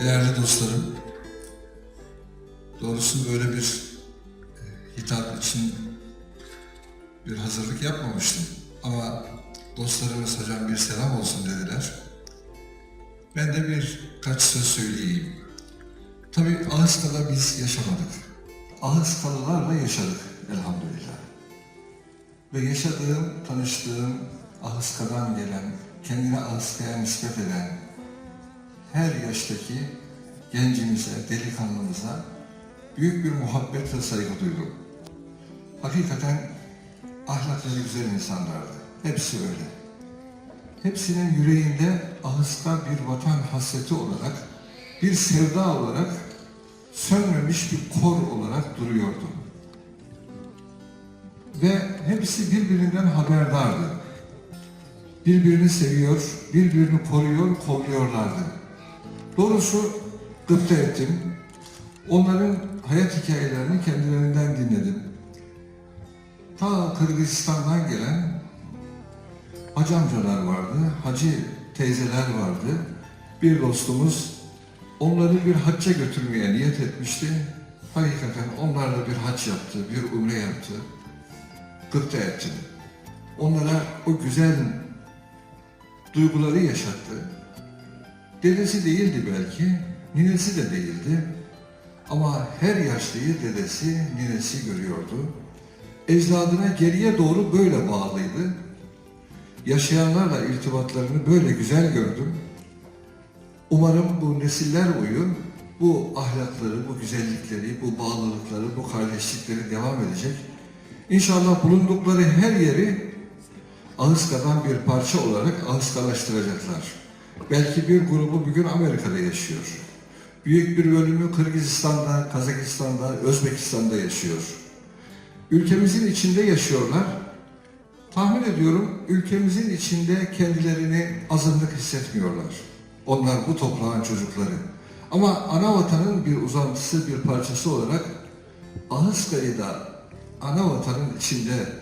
Değerli dostlarım, doğrusu böyle bir e, hitap için bir hazırlık yapmamıştım. Ama dostlarımız hocam bir selam olsun dediler. Ben de birkaç söz söyleyeyim. Tabii Ağızka'da biz yaşamadık. Ağızkalılarla yaşadık elhamdülillah. Ve yaşadığım, tanıştığım Ahıska'dan gelen, kendine Ahıska'ya nispet eden her yaştaki gencimize, delikanlımıza büyük bir muhabbet ve saygı duydum. Hakikaten ahlakları güzel insanlardı. Hepsi öyle. Hepsinin yüreğinde Ahıska bir vatan hasreti olarak, bir sevda olarak, sönmemiş bir kor olarak duruyordu. Ve hepsi birbirinden haberdardı. Birbirini seviyor, birbirini koruyor, kolluyorlardı. Doğrusu gıpta ettim. Onların hayat hikayelerini kendilerinden dinledim. Ta Kırgızistan'dan gelen hacı amcalar vardı, hacı teyzeler vardı. Bir dostumuz onları bir hacca götürmeye niyet etmişti. Hakikaten onlarla bir hac yaptı, bir umre yaptı. Gıpta ettim. Onlara o güzel duyguları yaşattı. Dedesi değildi belki, ninesi de değildi. Ama her yaşlıyı dedesi, ninesi görüyordu. Ecdadına geriye doğru böyle bağlıydı. Yaşayanlarla irtibatlarını böyle güzel gördüm. Umarım bu nesiller boyu bu ahlakları, bu güzellikleri, bu bağlılıkları, bu kardeşlikleri devam edecek. İnşallah bulundukları her yeri Ağızka'dan bir parça olarak Ağızkalaştıracaklar. Belki bir grubu bugün Amerika'da yaşıyor. Büyük bir bölümü Kırgızistan'da, Kazakistan'da, Özbekistan'da yaşıyor. Ülkemizin içinde yaşıyorlar. Tahmin ediyorum ülkemizin içinde kendilerini azınlık hissetmiyorlar. Onlar bu toprağın çocukları. Ama ana vatanın bir uzantısı, bir parçası olarak Ahıska'yı da ana vatanın içinde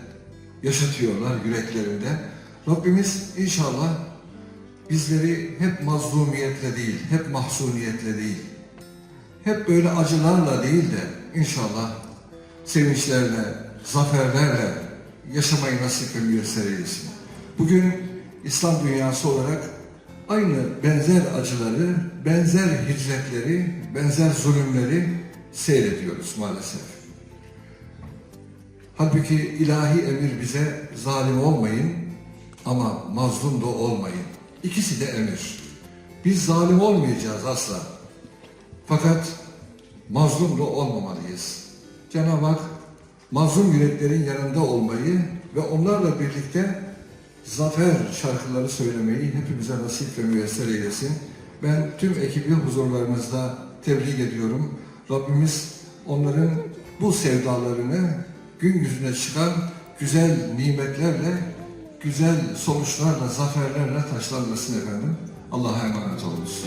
yaşatıyorlar yüreklerinde. Rabbimiz inşallah bizleri hep mazlumiyetle değil, hep mahzuniyetle değil, hep böyle acılarla değil de inşallah sevinçlerle, zaferlerle yaşamayı nasip müyesser eylesin. Bugün İslam dünyası olarak aynı benzer acıları, benzer hicretleri, benzer zulümleri seyrediyoruz maalesef. Halbuki ilahi emir bize zalim olmayın ama mazlum da olmayın. İkisi de emir. Biz zalim olmayacağız asla. Fakat mazlum da olmamalıyız. Cenab-ı Hak mazlum yüreklerin yanında olmayı ve onlarla birlikte zafer şarkıları söylemeyi hepimize nasip ve müyesser eylesin. Ben tüm ekibi huzurlarınızda tebrik ediyorum. Rabbimiz onların bu sevdalarını gün yüzüne çıkan güzel nimetlerle, güzel sonuçlarla, zaferlerle taşlanmasın efendim. Allah'a emanet olunuz.